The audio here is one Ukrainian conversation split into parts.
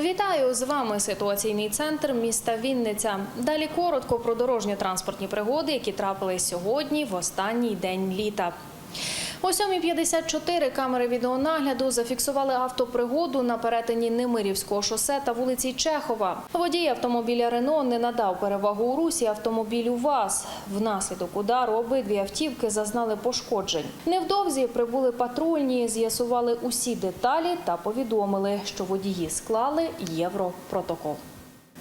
Вітаю з вами ситуаційний центр міста Вінниця. Далі коротко про дорожньо-транспортні пригоди, які трапились сьогодні в останній день літа. О 7.54 камери відеонагляду зафіксували автопригоду на перетині Немирівського шосе та вулиці Чехова. Водій автомобіля Рено не надав перевагу у русі автомобілю ВАЗ. Внаслідок удару обидві автівки зазнали пошкоджень. Невдовзі прибули патрульні, з'ясували усі деталі та повідомили, що водії склали європротокол.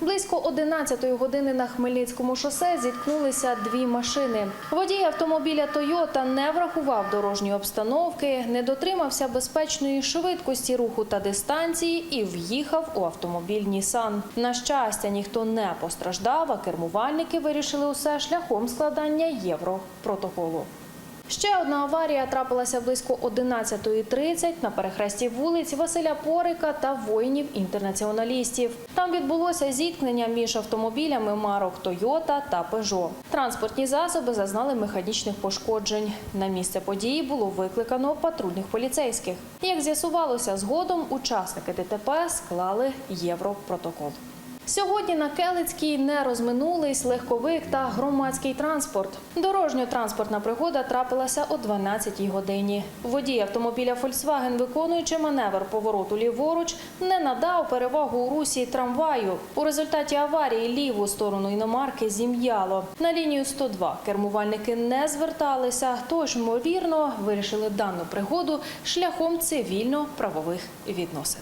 Близько 11 години на Хмельницькому шосе зіткнулися дві машини. Водій автомобіля Тойота не врахував дорожньої обстановки, не дотримався безпечної швидкості руху та дистанції і в'їхав у автомобіль Нісан. На щастя, ніхто не постраждав, а кермувальники вирішили усе шляхом складання європротоколу. Ще одна аварія трапилася близько 11.30 на перехресті вулиць Василя Порика та воїнів-інтернаціоналістів. Там відбулося зіткнення між автомобілями марок Тойота та Пежо. Транспортні засоби зазнали механічних пошкоджень. На місце події було викликано патрульних поліцейських. Як з'ясувалося згодом, учасники ДТП склали європротокол. Сьогодні на Келицькій не розминулись легковик та громадський транспорт. Дорожньо-транспортна пригода трапилася о 12-й годині. Водій автомобіля Volkswagen, виконуючи маневр повороту ліворуч, не надав перевагу у русі трамваю. У результаті аварії ліву сторону іномарки зім'яло. На лінію 102 кермувальники не зверталися, тож, ймовірно, вирішили дану пригоду шляхом цивільно-правових відносин.